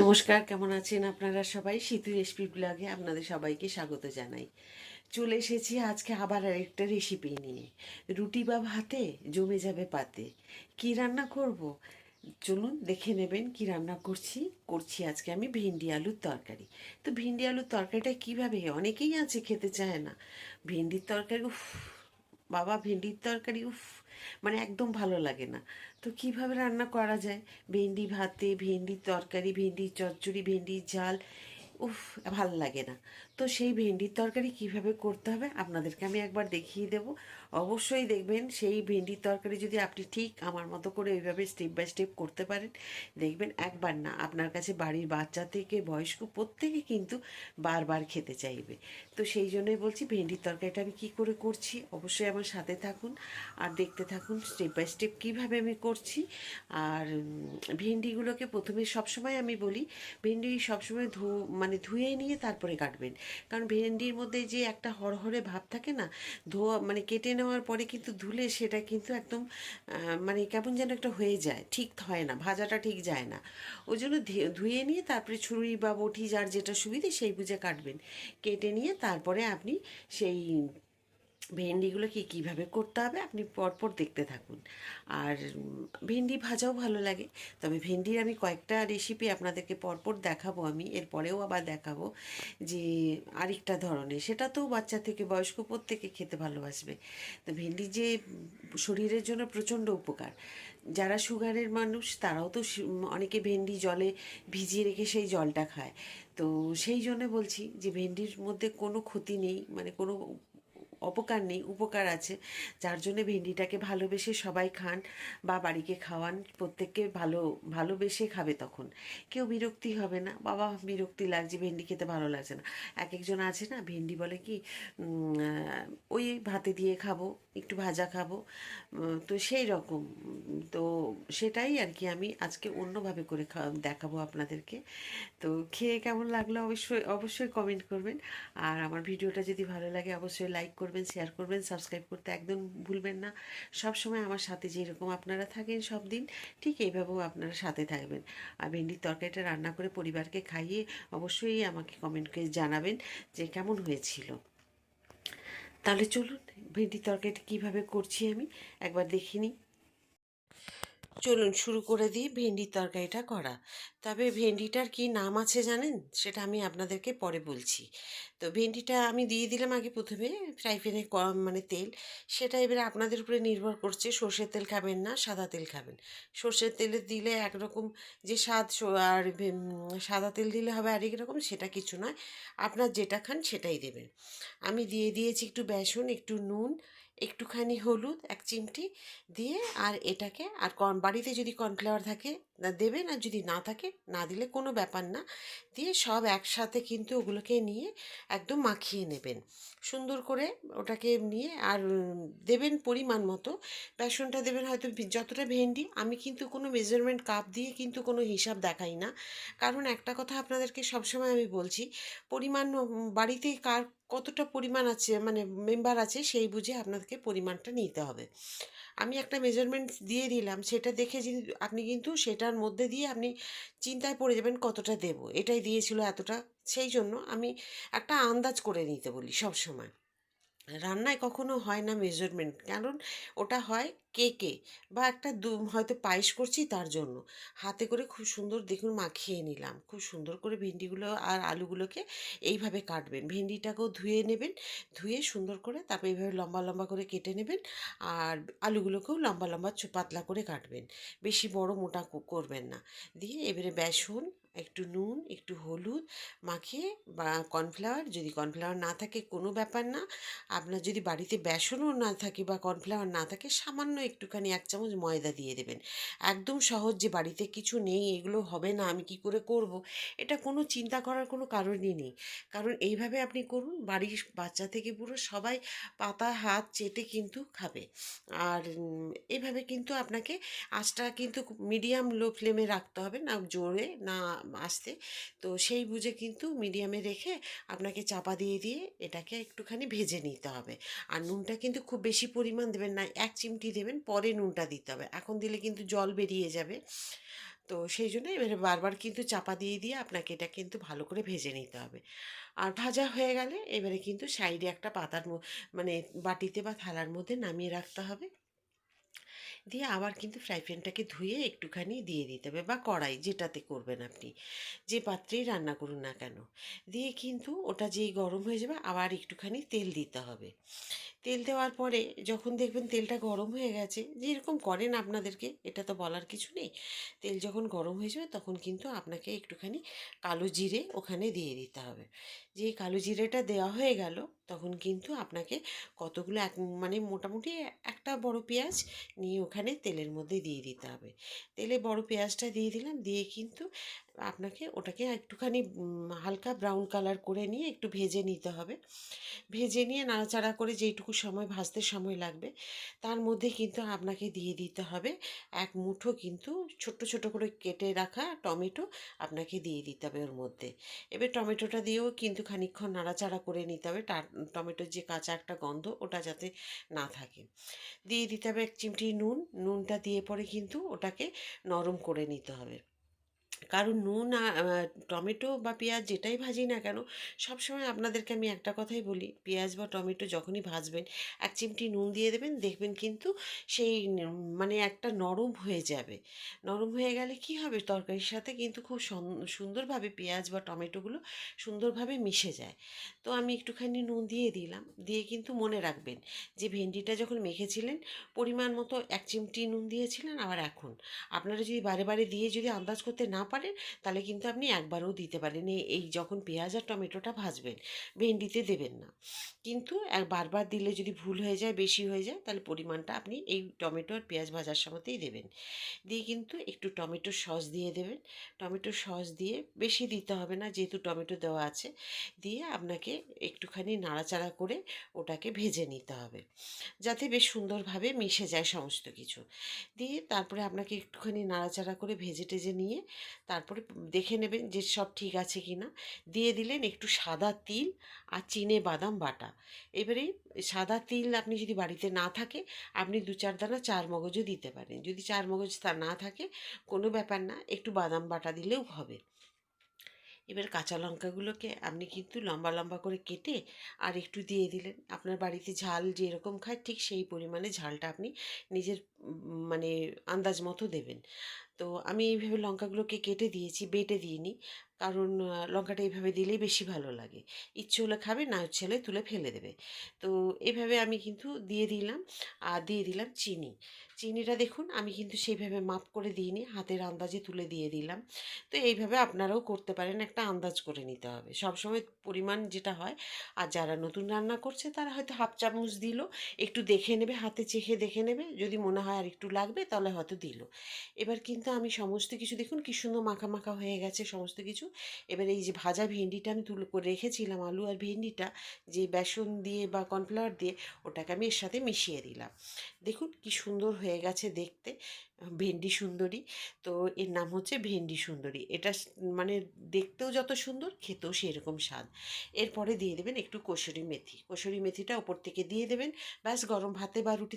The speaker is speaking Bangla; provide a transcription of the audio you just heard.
নমস্কার, কেমন আছেন আপনারা সবাই? শীতু রেসিপি ব্লগে আপনাদের সবাইকে স্বাগত জানাই। চলে এসেছি আজকে আবার আরেকটা রেসিপি নিয়ে। রুটি বা ভাতে, জমে যাবে পাতে। কি রান্না করব? চলুন দেখে নেবেন কি রান্না করছি। করছি আজকে আমি ভেন্ডি আলুর তরকারি। তো ভেন্ডি আলুর তরকারিটা কীভাবে অনেকেই আছে, খেতে চায় না। ভেন্ডির তরকারি বাবা ভেন্ডির তরকারি, উফ মানে একদম ভালো লাগে না। তো কীভাবে রান্না করা যায়? ভেন্ডি ভাতে ভেন্ডির তরকারি ভেন্ডির চচ্চড়ি ভেন্ডির ঝাল, উফ, ভালো লাগে না। তো সেই ভেন্ডির তরকারি কীভাবে করতে হবে আপনাদেরকে আমি একবার দেখিয়ে দেব। অবশ্যই দেখবেন সেই ভেন্ডির তরকারি যদি আপনি ঠিক আমার মতো করে ওইভাবে স্টেপ বাই স্টেপ করতে পারেন, দেখবেন একবার না আপনার কাছে বাড়ির বাচ্চা থেকে বয়স্ক প্রত্যেকে কিন্তু বারবার খেতে চাইবে। তো সেই জন্যই বলছি ভেন্ডির তরকারিটা আমি কী করে করছি অবশ্যই আমার সাথে থাকুন আর দেখতে থাকুন স্টেপ বাই স্টেপ কীভাবে আমি করছি। আর ভেন্ডিগুলোকে প্রথমে সবসময় আমি বলি ভেন্ডি সবসময় ধু মানে ধুয়ে নিয়ে তারপরে কাটবেন। কারণ ভেন্ডির মধ্যে যে একটা হরহরে ভাব থাকে না, ধোয়া মানে কেটে নেওয়ার পরে কিন্তু ধুলে সেটা কিন্তু একদম মানে কেমন যেন একটা হয়ে যায়, ঠিক হয় না, ভাজাটা ঠিক যায় না। ওই জন্য ধুয়ে নিয়ে তারপরে ছুরি বা বটি যার যেটা সুবিধে সেই বুঝে কাটবেন। কেটে নিয়ে তারপরে আপনি সেই ভেন্ডিগুলোকে কীভাবে করতে হবে আপনি পরপর দেখতে থাকুন। আর ভেন্ডি ভাজাও ভালো লাগে। তবে ভেন্ডির আমি কয়েকটা রেসিপি আপনাদেরকে পরপর দেখাবো আমি। এরপরেও আবার দেখাবো যে আরেকটা ধরনের। সেটা তো বাচ্চা থেকে বয়স্ক প্রত্যেকে খেতে ভালোবাসবে। তো ভেন্ডি যে শরীরের জন্য প্রচণ্ড উপকার। যারা সুগারের মানুষ, তারাও তো অনেকে ভেন্ডি জলে ভিজিয়ে রেখে সেই জলটা খায়। তো সেই জন্য বলছি যে ভেন্ডির মধ্যে কোনো ক্ষতি নেই। মানে কোনো অপকার নেই, উপকার আছে। যার জন্য ভেন্ডিটাকে ভালোবেসে সবাই খান বা বাড়িকে খাওয়ান, প্রত্যেককে ভালো, ভালোবেসে খাবে তখন। কেউ বিরক্তি হবে না। বাবা, বিরক্তি লাগছে, ভেন্ডি খেতে ভালো লাগছে না। এক একজন আছে না, ভেন্ডি বলে কি ওই ভাতে দিয়ে খাব, একটু ভাজা খাব তো সেই রকম। তো সেটাই আর কি আমি আজকে অন্যভাবে করে দেখাবো আপনাদেরকে। তো খেয়ে কেমন লাগল অবশ্যই অবশ্যই কমেন্ট করবেন। আর আমার ভিডিওটা যদি ভালো লাগে, অবশ্যই লাইক করবেন। শেয়ার করবেন সাবস্ক্রাইব করতে একদম ভুলবেন না। সব সময় আমার সাথে যেরকম আপনারা থাকেন সব দিন, ঠিক এইভাবেও আপনারা সাথে থাকবেন। আর ভেন্ডির তরকারিটা রান্না করে পরিবারকে খাইয়ে অবশ্যই আমাকে কমেন্ট করে জানাবেন যে কেমন হয়েছিল। তাহলে চলুন, ভেন্ডির তরকারিটা কীভাবে করছি আমি, একবার দেখে নিই। চলুন শুরু করে দিই ভেন্ডির তরকারিটা করা। তবে ভেন্ডিটার কি নাম আছে জানেন? সেটা আমি আপনাদেরকে পরে বলছি। তো ভেন্ডিটা আমি দিয়ে দিলাম আগে প্রথমে ফ্রাই প্যানে কম মানে তেল। সেটা এবারে আপনাদের উপরে নির্ভর করছে সর্ষের তেল খাবেন না সাদা তেল খাবেন। সর্ষের তেলে দিলে একরকম যে স্বাদ আর সাদা তেল দিলে হবে আরেক রকম সেটা কিছু নয়। আপনার যেটা খান সেটাই দেবেন। আমি দিয়ে দিয়েছি একটু বেসন, একটু নুন একটুখানি হলুদ এক চিমটি দিয়ে আর এটাকে আর কর্ন বাড়িতে যদি কর্নফ্লাওয়ার থাকে না দেবেন আর যদি না থাকে, না দিলে কোনো ব্যাপার না। দিয়ে সব একসাথে কিন্তু ওগুলোকে নিয়ে একদম মাখিয়ে নেবেন। সুন্দর করে ওটাকে নিয়ে আর দেবেন পরিমাণ মতো। বেসনটা দেবেন হয়তো যতটা ভেন্ডি, আমি কিন্তু কোনো মেজারমেন্ট কাপ দিয়ে কিন্তু কোনো হিসাব দেখাই না। কারণ একটা কথা আপনাদেরকে সবসময় আমি বলছি, পরিমাণ বাড়িতে কার কতটা পরিমাণ আছে মানে মেম্বার আছে সেই বুঝে আপনাদেরকে পরিমাণটা নিতে হবে। আমি একটা মেজারমেন্ট দিয়ে দিলাম, সেটা দেখে আপনি কিন্তু সেটার মধ্যে দিয়ে আপনি চিন্তায় পড়ে যাবেন কতটা দেব। এটাই দিয়েছিল এতটা। সেই জন্য আমি একটা আন্দাজ করে নিতে বলি সব সময় রান্নায় কখনো হয় না মেজারমেন্ট কারণ ওটা হয় কেকে বা একটা দু, হয়তো পায়েস করছি তার জন্য। হাতে করে খুব সুন্দর দেখুন মাখিয়ে নিলাম। খুব সুন্দর করে ভেন্ডিগুলো আর আলুগুলোকে এইভাবে কাটবেন। ভেন্ডিটাকেও ধুয়ে নেবেন, ধুয়ে সুন্দর করে তারপর এইভাবে লম্বা লম্বা করে কেটে নেবেন আর আলুগুলোকেও লম্বা লম্বা পাতলা করে কাটবেন। বেশি বড় মোটা করবেন না। দিয়ে এবারে বেসন একটু নুন একটু হলুদ মাখিয়ে বা কর্নফ্লাওয়ার যদি কর্নফ্লাওয়ার না থাকে কোনো ব্যাপার না। আপনার যদি বাড়িতে বেসনও না থাকে বা কর্নফ্লাওয়ার না থাকে সামান্য একটুখানি এক চামচ ময়দা দিয়ে দেবেন। একদম সহজ যে বাড়িতে কিছু নেই এগুলো হবে না আমি কি করে করব? এটা কোনো চিন্তা করার কোনো কারণই নেই। কারণ এইভাবে আপনি করুন বাড়ির বাচ্চা থেকে পুরো সবাই পাতা হাত চেটে কিন্তু খাবে। আর উম, এইভাবে কিন্তু আপনাকে আঁচটা কিন্তু মিডিয়াম লো ফ্লেমে রাখতে হবে না জোরে না আস্তে তো সেই বুঝে কিন্তু মিডিয়ামে রেখে আপনাকে চাপা দিয়ে দিয়ে এটাকে একটুখানি ভেজে নিতে হবে। আর নুনটা কিন্তু খুব বেশি পরিমাণ দেবেন না, এক চিমটি দেবেন, পরে নুনটা দিতে হবে। এখন দিলে কিন্তু জল বেরিয়ে যাবে। তো সেই জন্য এবারে বারবার কিন্তু চাপা দিয়ে দিয়ে আপনাকে এটা কিন্তু ভালো করে ভেজে নিতে হবে। আর ভাজা হয়ে গেলে এবারে কিন্তু সাইডে একটা পাতার মানে বাটিতে বা থালার মধ্যে নামিয়ে রাখতে হবে। দিয়ে আবার কিন্তু ফ্রাই প্যানটাকে ধুয়ে একটুখানি দিয়ে দিতে হবে বা কড়াই যেটাতে করবেন আপনি। যে পাত্রেই রান্না করুন না কেন। দিয়ে কিন্তু ওটা যেই গরম হয়ে যাবে আবার একটুখানি তেল দিতে হবে। তেল দেওয়ার পরে যখন দেখবেন তেলটা গরম হয়ে গেছে, যেরকম করেন আপনাদেরকে, এটা তো বলার কিছু নেই। তেল যখন গরম হয়ে যাবে, তখন কিন্তু আপনাকে একটুখানি কালো জিরে ওখানে দিয়ে দিতে হবে। যে কালো জিরেটা দেওয়া হয়ে গেল, তখন কিন্তু আপনাকে কতগুলো এক মানে মোটামুটি একটা বড় পেঁয়াজ নিয়ে ওখানে তেলের মধ্যে দিয়ে দিতে হবে। তেলে বড় পেঁয়াজটা দিয়ে দিলাম, দিয়ে কিন্তু আপনাকে ওটাকে একটুখানি হালকা ব্রাউন কালার করে নিয়ে একটু ভেজে নিতে হবে। ভেজে নিয়ে নাড়াচাড়া করে যেইটুকু সময়, ভাজতে সময় লাগবে। তার মধ্যে কিন্তু আপনাকে দিয়ে দিতে হবে এক মুঠো কিন্তু ছোট ছোট করে কেটে রাখা টমেটো আপনাকে দিয়ে দিতে হবে ওর মধ্যে। এবার টমেটোটা দিয়েও কিন্তু খানিকক্ষণ নাড়াচাড়া করে নিতে হবে। টমেটোর যে কাঁচা একটা গন্ধ ওটা যাতে না থাকে। দিয়ে দিতে হবে এক চিমটি নুন। নুনটা দিয়ে পরে কিন্তু ওটাকে নরম করে নিতে হবে। কারণ নুন টমেটো বা পেঁয়াজ যেটাই ভাজি না কেন, সবসময় আপনাদেরকে আমি একটা কথাই বলি, পেঁয়াজ বা টমেটো যখনই ভাজবেন, এক চিমটি নুন দিয়ে দেবেন, দেখবেন কিন্তু সেই মানে একটা নরম হয়ে যাবে। নরম হয়ে গেলে কি হবে? তরকারির সাথে কিন্তু খুব সুন্দরভাবে পেঁয়াজ বা টমেটোগুলো সুন্দরভাবে মিশে যায়। তো আমি একটুখানি নুন দিয়ে দিলাম, দিয়ে কিন্তু মনে রাখবেন যে ভেন্ডিটা যখন মেখেছিলেন, পরিমাণ মতো এক চিমটি নুন দিয়েছিলেন আবার এখন। আপনারা যদি বারে বারে দিয়ে যদি আন্দাজ করতে না পারেন তাহলে কিন্তু আপনি একবারও দিতে পারেন। এই যখন পেঁয়াজ আর টমেটোটা ভাজবেন, ভেন্ডিতে দেবেন না। কিন্তু এক বারবার দিলে যদি ভুল হয়ে যায়, বেশি হয়ে যায়, তাহলে পরিমাণটা আপনি এই টমেটো আর পেঁয়াজ ভাজার সময়তেই দেবেন। দিয়ে কিন্তু একটু টমেটো সস দিয়ে দেবেন। টমেটো সস দিয়ে বেশি দিতে হবে না, যেহেতু টমেটো দেওয়া আছে। দিয়ে আপনাকে একটুখানি নাড়াচাড়া করে ওটাকে ভেজে নিতে হবে, যাতে বেশ সুন্দরভাবে মিশে যায় সমস্ত কিছু। দিয়ে তারপরে আপনাকে একটুখানি নাড়াচাড়া করে ভেজে টেজে নিয়ে তারপরে দেখে নেবেন যে সব ঠিক আছে কি না। দিয়ে দিলেন একটু সাদা তিল আর চিনে বাদাম বাটা। এবারে সাদা তিল আপনি যদি বাড়িতে না থাকে, আপনি দু চার দানা চার মগজও দিতে পারেন। যদি চার মগজ তা না থাকে, কোনো ব্যাপার না, একটু বাদাম বাটা দিলেও হবে। এবার কাঁচা লঙ্কাগুলোকে আপনি কিন্তু লম্বা লম্বা করে কেটে আর একটু দিয়ে দিলেন। আপনার বাড়িতে ঝাল যেরকম খায়, ঠিক সেই পরিমাণে ঝালটা আপনি নিজের মানে আন্দাজ মতো দেবেন। তো আমি এইভাবে লঙ্কাগুলোকে কেটে দিয়েছি, বেটে দিইনি। কারণ লঙ্কাটা এইভাবে দিলেই বেশি ভালো লাগে। ইচ্ছে হলে খাবে, না ইচ্ছে হলে তুলে ফেলে দেবে। তো এভাবে আমি কিন্তু দিয়ে দিলাম। আর দিয়ে দিলাম চিনি। চিনিটা দেখুন, আমি কিন্তু সেইভাবে মাপ করে দিইনি। হাতের আন্দাজে তুলে দিয়ে দিলাম। তো এইভাবে আপনারাও করতে পারেন, একটা আন্দাজ করে নিতে হবে। সবসময় পরিমাণ যেটা হয়, আর যারা নতুন রান্না করছে, তারা হয়তো হাফ চামচ দিল। একটু দেখে নেবে, হাতে চেখে দেখে নেবে। যদি মনে হয় আর একটু লাগবে, তাহলে হয়তো দিল। এবার কিন্তু আমি সমস্ত কিছু দেখুন কি সুন্দর মাখা মাখা হয়ে গেছে সমস্ত কিছু। এবার এই যে ভাজা ভেন্ডিটা আমি তুলে করে রেখেছিলাম আলু আর ভেন্ডিটা, যে বেসন দিয়ে বা কর্নফ্লাওয়ার দিয়ে ওটাকে আমি এর সাথে মিশিয়ে দিলাম। দেখুন কি সুন্দর হয়ে গেছে দেখতে, ভেন্ডি সুন্দরী। তো এর নাম হচ্ছে ভেন্ডি সুন্দরী। এটা মানে দেখতেও যত সুন্দর, খেতেও সেরকম স্বাদ। এরপরে দিয়ে দেবেন একটু কসুরি মেথি। কসুরি মেথিটা ওপর থেকে দিয়ে দেবেন। ব্যাস গরম ভাতে বা রুটি